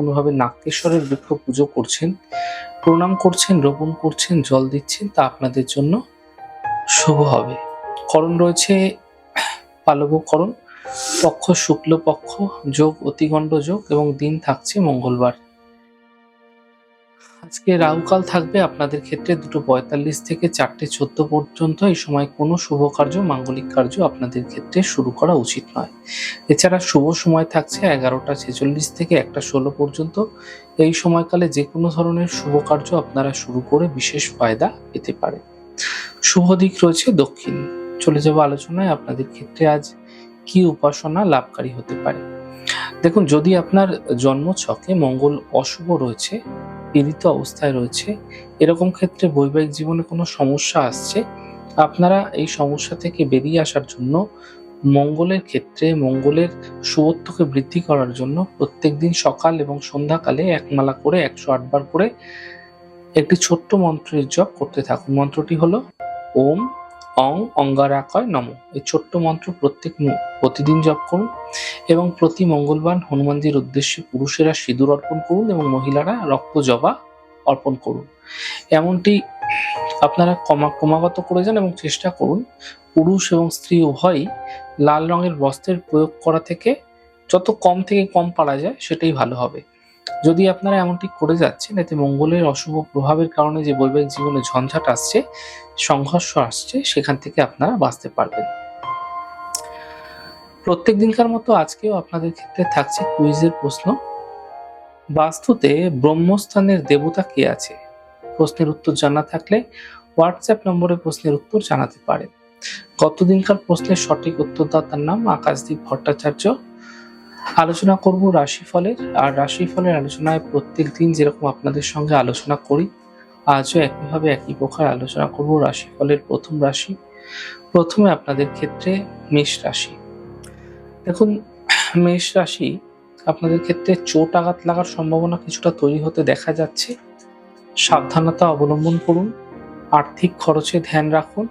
কোনোভাবে নাগেশ্বরের বৃক্ষ পুজো করছেন, প্রণাম করছেন, রোপণ করছেন, জল দিচ্ছেন, তা আপনাদের জন্য শুভ হবে। করণ রয়েছে পালব করণ পক্ষ, শুক্লপক্ষ, যোগ, অতিগণ্ড যোগ এবং দিন থাকছে মঙ্গলবার। আজকে রাহুকাল থাকবে, আপনাদের ক্ষেত্রে দুটো পঁয়তাল্লিশ থেকে চারটে চোদ্দ পর্যন্ত এই সময় কোনো শুভ কার্য, মাঙ্গলিক কার্য আপনাদের ক্ষেত্রে শুরু করা উচিত নয়। এছাড়া শুভ সময় থাকছে এগারোটা ছেচল্লিশ থেকে একটা ষোলো পর্যন্ত। এই সময়কালে যে কোনো ধরনের শুভ কার্য আপনারা শুরু করে বিশেষ ফায়দা পেতে পারেন। শুভ দিক রয়েছে দক্ষিণ। চলে যাব আলোচনায় আপনাদের ক্ষেত্রে আজ কি উপাসনা লাভকারী হতে পারে। দেখুন, যদি আপনার জন্ম ছকে মঙ্গল অশুভ রয়েছে পীড়িত অবস্থায় রয়েছে, এরকম ক্ষেত্রে বৈবাহিক জীবনে কোনো সমস্যা আসছে? আপনারা এই সমস্যা থেকে বেরিয়ে আসার জন্য মঙ্গলের ক্ষেত্রে, মঙ্গলের সুবত্বকে বৃদ্ধি করার জন্য প্রত্যেক দিন সকাল এবং সন্ধ্যাকালে একমালা করে একশো আটবার করে একটি ছোট্ট মন্ত্রের জপ করতে থাকুন। মন্ত্রটি হলো, ওম অং অঙ্গারাকয় নম। এই ছোট্ট মন্ত্র প্রত্যেক প্রতিদিন জপ করুন এবং প্রতি মঙ্গলবার হনুমানজির উদ্দেশ্যে পুরুষেরা সিঁদুর অর্পণ করুন এবং মহিলারা রক্ত জবা অর্পণ করুন। এমনটি আপনারা কমা ক্রমাগত করে যান এবং চেষ্টা করুন পুরুষ এবং স্ত্রী উভয়ই লাল রঙের বস্ত্রের প্রয়োগ করা থেকে যত কম থেকে কম পারা যায় সেটাই ভালো হবে। যদি আপনারা এমনটি করে যাচ্ছেন, এতে মঙ্গলের অশুভ প্রভাবের কারণে যে বৈবাহিক জীবনে ঝঞ্ঝাট আসছে, সংঘর্ষ আসছে, সেখান থেকে আপনারা বাঁচতে পারবেন। প্রত্যেক দিনকার মতো আজকেও আপনাদের ক্ষেত্রে থাকছে কুইজের প্রশ্ন। বাস্তুতে ব্রহ্মস্থানের দেবতা কে আছে? প্রশ্নের উত্তর জানা থাকলে হোয়াটসঅ্যাপ নম্বরে প্রশ্নের উত্তর জানাতে পারেন। গত দিনকার প্রশ্নের সঠিক উত্তরদাতার নাম? আকাশদীপ ভট্টাচার্য। আলোচনা করব রাশিফলের। আর রাশিফলের আলোচনায় প্রত্যেক দিন যেরকম আপনাদের সঙ্গে আলোচনা করি, আজও একইভাবে একই প্রকার আলোচনা করব রাশিফলের প্রথম রাশি। প্রথমে আপনাদের ক্ষেত্রে মেষ রাশি। দেখুন, মেষ রাশি আপনাদের ক্ষেত্রে চোট আঘাত লাগার সম্ভাবনা কিছুটা তৈরি হতে দেখা যাচ্ছে। সাবধানতা অবলম্বন করুন, আর্থিক খরচে ধ্যান রাখুন,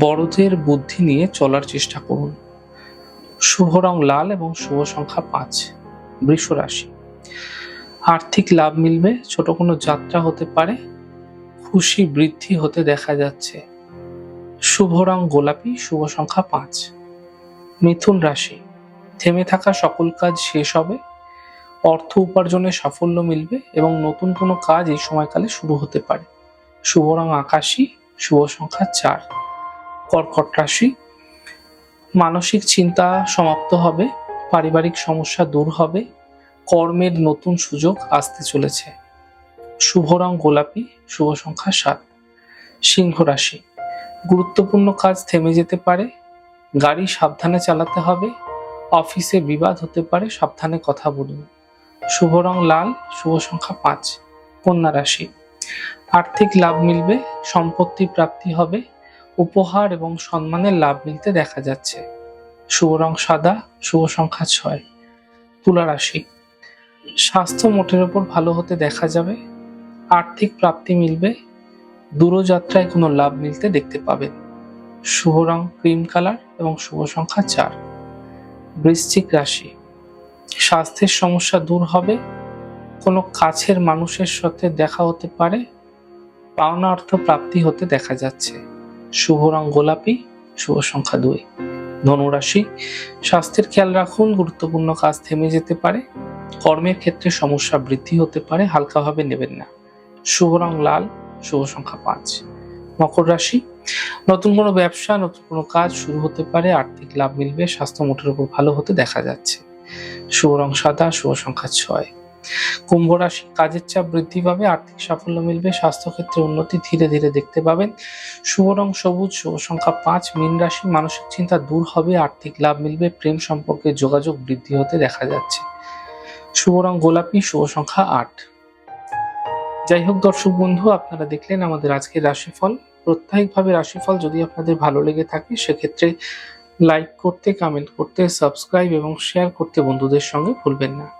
বড়দের বুদ্ধি নিয়ে চলার চেষ্টা করুন। শুভ রং লাল এবং শুভ সংখ্যা পাঁচ, বৃষ রাশি। আর্থিক লাভ মিলবে, ছোট কোনো যাত্রা হতে পারে, খুশি বৃদ্ধি হতে দেখা যাচ্ছে। শুভ রং গোলাপি, শুভ সংখ্যা পাঁচ। মিথুন রাশি, থেমে থাকা সকল কাজ শেষ হবে, অর্থ উপার্জনে সাফল্য মিলবে এবং নতুন কোনো কাজ এই সময়কালে শুরু হতে পারে। শুভ রং আকাশী, শুভ সংখ্যা চার। কর্কট রাশি মানসিক চিন্তা সমাপ্ত হবে, পারিবারিক সমস্যা দূর হবে, কর্মের নতুন সুযোগ আসতে চলেছে। শুভ রং গোলাপি, শুভ সংখ্যা সাত। সিংহ রাশি, গুরুত্বপূর্ণ কাজ থেমে যেতে পারে, গাড়ি সাবধানে চালাতে হবে, অফিসে বিবাদ হতে পারে, সাবধানে কথা বলুন। শুভ রং লাল, শুভ সংখ্যা পাঁচ। কন্যা রাশি, আর্থিক লাভ মিলবে, সম্পত্তি প্রাপ্তি হবে উপহার এবং সম্মানের লাভ মিলতে দেখা যাচ্ছে। শুভ রং সাদা, শুভ সংখ্যা ছয়, তুলা রাশি। স্বাস্থ্য মোটের ওপর ভালো হতে দেখা যাবে, আর্থিক প্রাপ্তি মিলবে, দূরযাত্রায় কোনো লাভ মিলতে দেখতে পাবেন। শুভ রং ক্রিম কালার এবং শুভ সংখ্যা চার। বৃশ্চিক রাশি। স্বাস্থ্যের সমস্যা দূর হবে, কোনো কাছের মানুষের সাথে দেখা হতে পারে, পাওনা অর্থ প্রাপ্তি হতে দেখা যাচ্ছে। শুভ রং গোলাপি, শুভ সংখ্যা দুই। ধনুরাশি, স্বাস্থ্যের খেয়াল রাখুন, গুরুত্বপূর্ণ কাজ থেমে যেতে পারে। কর্মের ক্ষেত্রে সমস্যা বৃদ্ধি হতে পারে, হালকাভাবে নেবেন না। শুভ রং লাল, শুভ সংখ্যা পাঁচ। মকর রাশি, নতুন কোনো ব্যবসা, নতুন কোনো কাজ শুরু হতে পারে, আর্থিক লাভ মিলবে, স্বাস্থ্য মোটের উপর ভালো হতে দেখা যাচ্ছে। শুভ রং সাদা, শুভ সংখ্যা ছয়। কুম্ভ রাশি কাজের চাপ বৃদ্ধি পাবে, আর্থিক সাফল্য মিলবে, স্বাস্থ্যক্ষেত্রে উন্নতি ধীরে ধীরে দেখতে পাবেন। শুভ রং সবুজ, শুভ সংখ্যা পাঁচ, মীন রাশি মানসিক চিন্তা দূর হবে, আর্থিক লাভ মিলবে, প্রেম সম্পর্কে যোগাযোগ বৃদ্ধি হতে দেখা যাচ্ছে। শুভ রং গোলাপি, শুভ সংখ্যা আট। যাই হোক দর্শক বন্ধু, আপনারা দেখলেন আমাদের আজকের রাশিফল। প্রত্যাহিকভাবে রাশিফল যদি আপনাদের ভালো লেগে থাকে, সেক্ষেত্রে লাইক করতে কমেন্ট করতে, সাবস্ক্রাইব এবং শেয়ার করতে বন্ধুদের সঙ্গে ভুলবেন না।